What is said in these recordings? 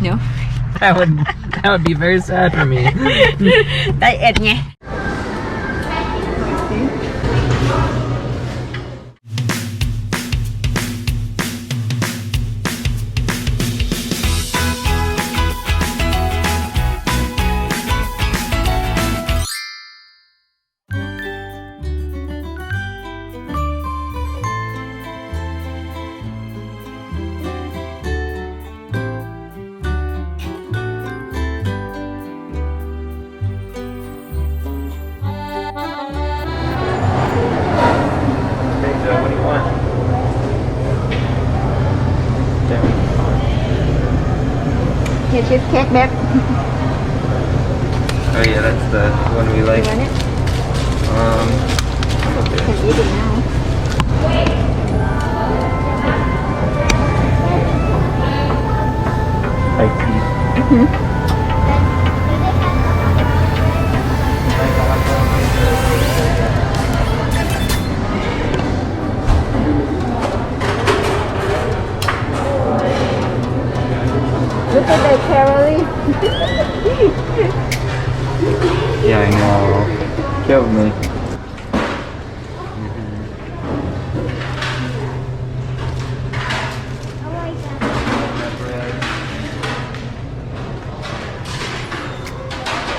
เดี๋ยว That would that would be very sad for me. ไดเอทไง Oh yeah, that's the one we like. You want it? Um, okay. Can eat it now. I see. Mm -hmm. The calorie Yeah, I know. Killed me.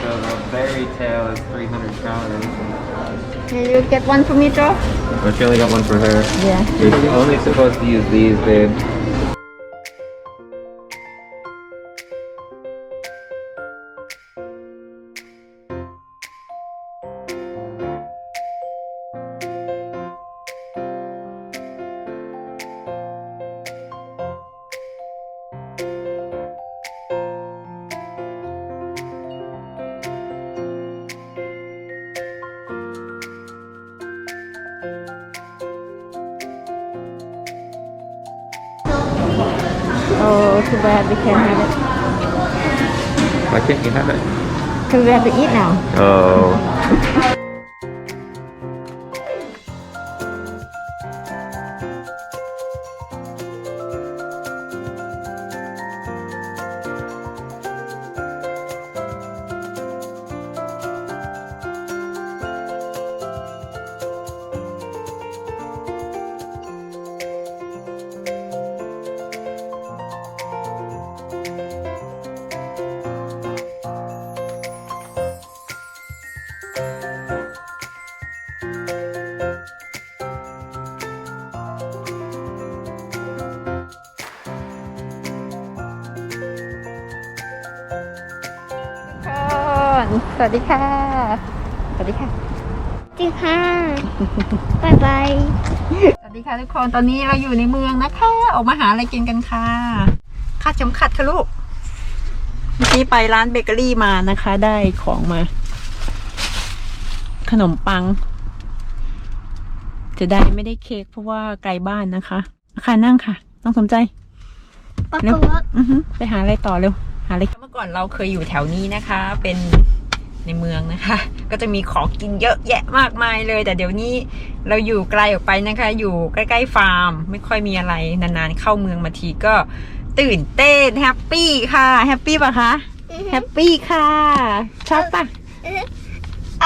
So the berry tail is 300 calories. Can you get one for me Joe But she only got one for her. Yeah You're only supposed to use these, babe. Oh too bad we can't have it Why can't you have it? because we have to eat now Oh. สวัสดีค่ะ สวัสดีค่ะจริงค่ะบายบาย สวัสดีค่ะทุกคน ตอนนี้เราอยู่ในเมืองนะคะ ออกมาหาอะไรกินกันค่ะคาดเข็มขัดค่ะลูก เมื่อกี้ไปร้านเบเกอรี่มานะคะ ได้ของมา ขนมปัง จะได้ไม่ได้เค้กเพราะว่าไกลบ้านนะคะค่ะนั่งค่ะ ต้องสนใจปักเร็ววักอือฮึไปหาอะไรต่อเร็ว หาอะไรเมื่อก่อนเราเคยอยู่แถวนี้นะคะ เป็น ในเมืองนะคะ ก็จะมีของกินเยอะแยะมากมายเลย แต่เดี๋ยวนี้เราอยู่ไกลออกไปนะคะ อยู่ใกล้ๆฟาร์ม ไม่ค่อยมีอะไรนานๆเข้าเมืองมาทีก็ตื่นเต้นแฮปปี้ค่ะแฮปปี้ป่ะคะแฮปปี้ค่ะชอบป่ะ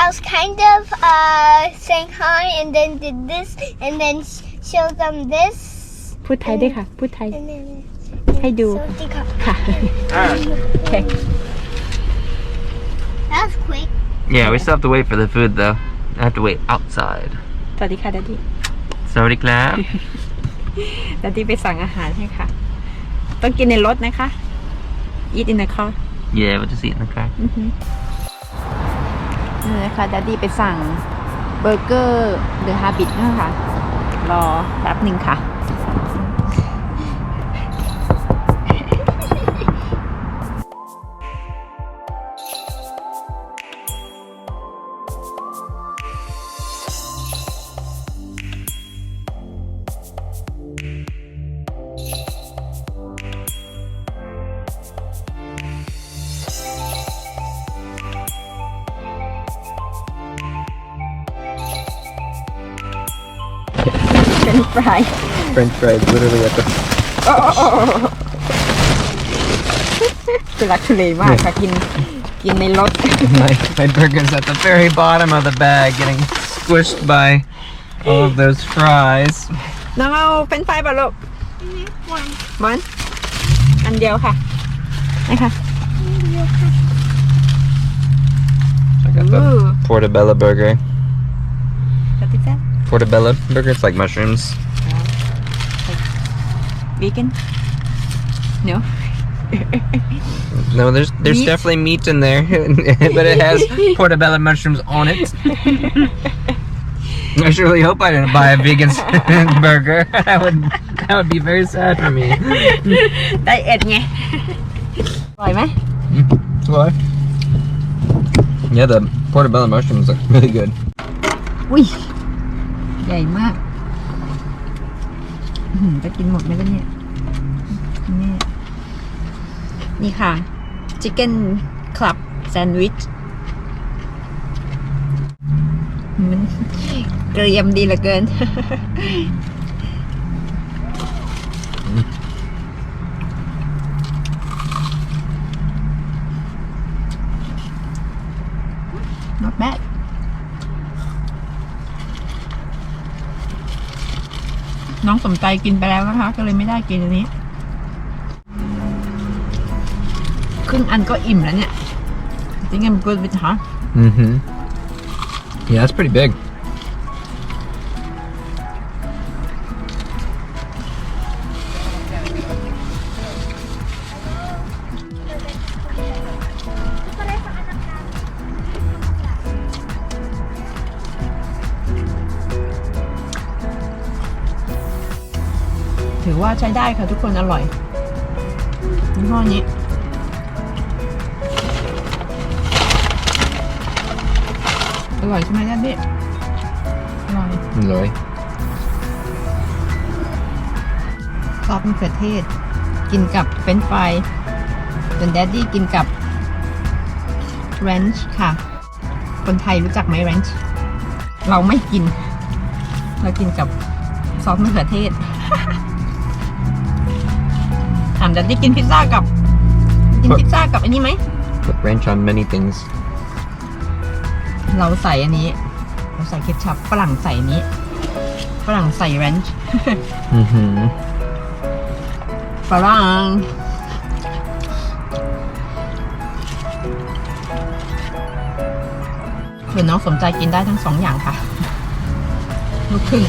I was kind of uh, saying hi and then did this and then sh- show them this พูดไทยด้วยค่ะ พูดไทย and then ให้ดูสวัสดีค่ะค่ะโอเค That was quick Yeah, we still have to wait for the food though. I have to wait outside. สวัสดีค่ะดัดดี้ Sorry, clap. ดัดดี้ไปสั่งอาหารให้ค่ะ ต้องกินในรถนะคะ eat in the car yeah, we'll just eat in the car. อือฮึนี่นะคะดัดดี้ไปสั่งเบอร์เกอร์เดอะฮาบิทนะคะรอแป๊บหนึ่งค่ะ เป็นฟราย French fries, literally at the ทุลักทุเลมากค่ะกินกินในรถ my, my burger's at the very bottom of the bag, getting squished by all of those fries. น้องเอาเป็นไฟป่ะลูกมันอันเดียวค่ะนะคะ I got the Ooh. portobello burger. portobello burger. It's like mushrooms. Uh, like vegan? No. no, there's there's meat? definitely meat in there, but it has portobello mushrooms on it. I surely hope I didn't buy a vegan burger. that would that would be very sad for me. That's ịt Why, Rồi má. Yeah, the portobello mushrooms look really good. Whee. ใหญ่มากจะกินหมดไหมล่ะเนี่ย นี่ นี่ค่ะ Chicken Club Sandwich มันเกรียมดีเหลือเกิน น้องสมใจกินไปแล้วนะคะ ก็เลยไม่ได้กินอันนี้ ครึ่งอันก็อิ่มแล้วเนี่ย I think I'm good with her Mm-hmm. Yeah, that's pretty big. ถือว่าใช้ได้ค่ะทุกคนอร่อยยี่ห้อนี้อร่อยใช่ไหมญาติพี่อร่อย Enjoy. ซอสมะเขือเทศ กินกับเฟรนช์ฟรายส่วนแดดดี้กินกับแรนช์ค่ะ คนไทยรู้จักไหมแรนช์เราไม่กิน เรากินกับซอสมะเขือเทศถามแดดดี้กินพิซซ่ากับ กินพิซซ่ากับอันนี้ไหม Put ranch on many things. เราใส่อันนี้ เราใส่เคชัพฝรั่งใส่อันนี้ฝรั่งใส่แรนช์ Mm-hmm. ฝรั่งส่วนน้องสมใจกินได้ทั้งสองอย่างค่ะ ลูกครึ่ง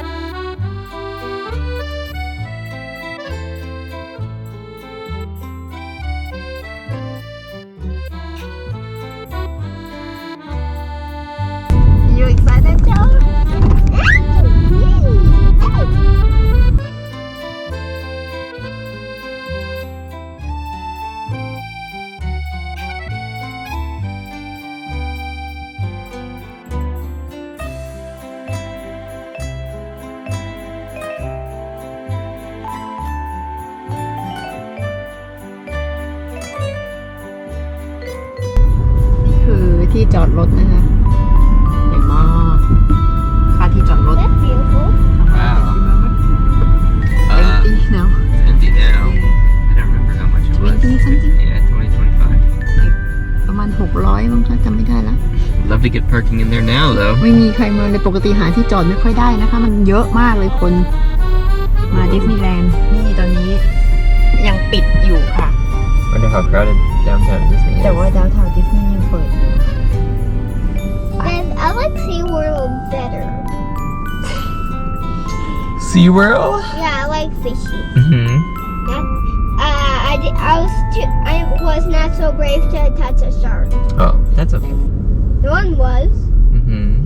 ที่จอดรถนะคะใหญ่มากค่าที่จอดรถ That's beautiful. Wow. Uh, empty now it's empty now. I don't remember how much it was. 20 something? Yeah, 20, 25. ประมาณ 600มั้งคะจำไม่ได้แล้ว Love to get parking in there now, though. ไม่มีใครมาเลยปกติหาที่จอดไม่ค่อยได้นะคะ มันเยอะมากเลยคน มาดิสนีย์แลนด์นี่ตอนนี้ยังปิดอยู่ค่ะ Wonder how crowded downtown Disney is. แต่ว่าดาวทาวดิส better. SeaWorld? Yeah, I like fishy. Mm-hmm. Uh, I, did, I was too, I was not so brave to touch a shark. Oh, that's okay. No one was. Mm-hmm.